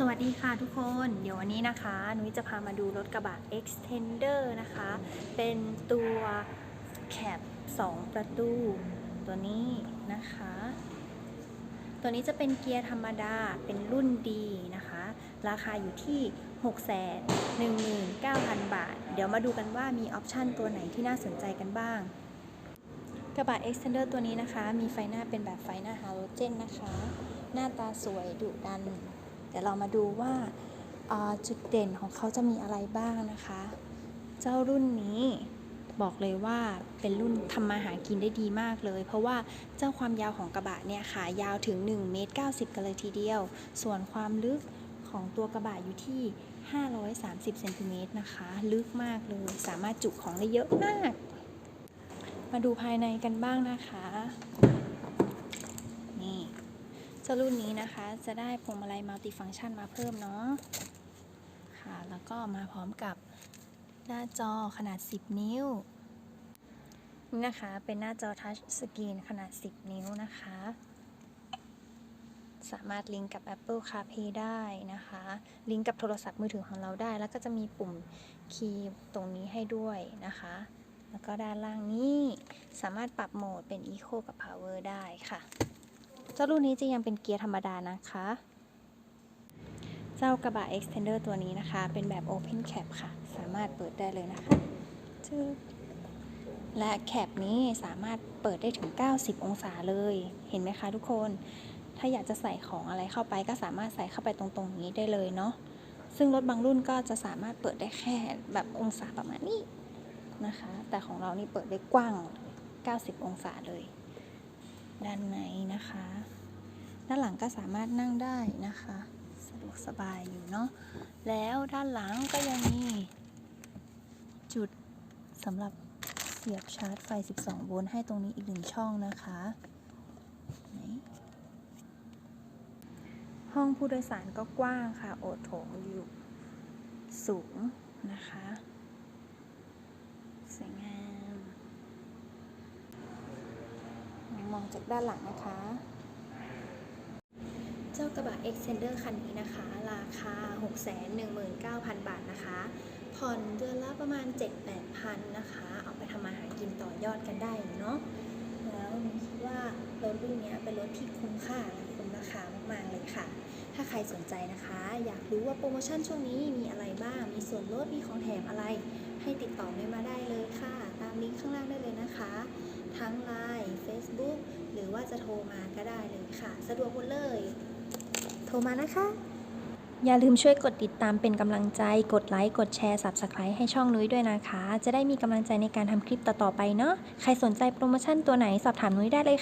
สวัสดีค่ะทุกคน เดี๋ยววันนี้นะคะ นุ้ยจะพามาดูรถกระบะ Extender นะคะ เป็นตัวแคป2 ประตู ตัวนี้นะคะ ตัวนี้จะเป็นเกียร์ธรรมดา เป็นรุ่นดีนะคะ ราคาอยู่ที่ 619,000 บาท เดี๋ยวมาดูกันว่ามีออปชันตัวไหนที่น่าสนใจกันบ้าง กระบะ Extender ตัวนี้นะคะ มีไฟหน้าเป็นแบบไฟหน้าฮาโลเจนนะคะ หน้าตาสวยดุดัน เดี๋ยวเรามาดูว่าจุดเด่นของเขาจะมีอะไรบ้างนะคะ เจ้ารุ่นนี้บอกเลยว่าเป็นรุ่นทำมาหากินได้ดีมากเลย เพราะว่าเจ้าความยาวของกระบะเนี่ยค่ะยาวถึง1เมตร90 กันเลยทีเดียว ส่วนความลึกของตัวกระบะอยู่ที่ 530เซนติเมตรนะคะ ลึกมากเลย สามารถจุของได้เยอะมาก มาดูภายในกันบ้างนะคะ จ้ารุ่นนี้นะคะจะได้พวงมาลัยมัลติฟัง c t ชันมาเพิ่มเนาะค่ะแล้วก็มาพร้อมกับหน้าจอขนาด 10 นิ้วนี่นะคะเป็นหน้าจอทัชสกรีนขนาด 10 นิ้วนะคะ สามารถลิงก์กับ Apple CarPlay ได้นะคะ ลิงก์กับโทรศัพท์มือถือของเราได้ แล้วก็จะมีปุ่มคีย์ตรงนี้ให้ด้วยนะคะ แล้วก็ด้านล่างนี้สามารถปรับโหมดเป็น Eco กับ Power ได้ค่ะ จ้ารุ่นนี้จะยังเป็นเกียร์ธรรมดานะคะ เจ้ากระบะ extender ตัวนี้นะคะ เป็นแบบ open cap ค่ะ สามารถเปิดได้เลยนะคะจึ๊บและแคปนี้สามารถเปิดได้ถึง 90 องศาเลย เห็นไหมคะทุกคน ถ้าอยากจะใส่ของอะไรเข้าไปก็สามารถใส่เข้าไปตรงๆนี้ได้เลยเนาะ ซึ่งรถบางรุ่นก็จะสามารถเปิดได้แค่แบบองศาประมาณนี้นะคะ แต่ของเรานี่เปิดได้กว้าง 90 องศาเลย ด้านในนะคะ ด้านหลังก็สามารถนั่งได้นะคะ สะดวกสบายอยู่เนาะ แล้วด้านหลังก็ยังมี จุดสำหรับเสียบชาร์จไฟ 12 โวลต์ให้ตรงนี้อีกหนึ่งช่องนะคะหนห้องผู้โดยสารก็กว้างค่ะ โอดโถงอยู่สูงนะคะ สวยงาม มอง จากด้านหลังนะคะ เจ้ากระบะ Extender คันนี้นะคะ ราคา 619,000 บาทนะคะ ผ่อนเดือนละประมาณ 7-8,000 นะคะ เอาไปทำมาหากินต่อยอดกันได้เนาะแล้วคิดว่ารถรุ่นนี้เป็นรถที่คุ้มค่าและคุ้มราคามากๆเลยค่ะ ถ้าใครสนใจนะคะ อยากรู้ว่าโปรโมชั่นช่วงนี้มีอะไรบ้าง มีส่วนลด มีของแถมอะไร ให้ติดต่อนุ้ยมาได้เลยค่ะ ตามลิงก์ข้างล่างได้เลยนะคะ ทั้ง Line Facebook ห รือว่าจะโทรมาก็ได้เลยค่ะ สะดวกหมดเลย โทรมานะคะ อย่าลืมช่วยกดติดตามเป็นกำลังใจ กดไลค์ กดแชร์ Subscribe ให้ช่องนุ้ยด้วยนะคะ จะได้มีกำลังใจในการทำคลิปต่อๆไปเนาะ ใครสนใจโปรโมชั่นตัวไหนสอบถามนุ้ยได้เลย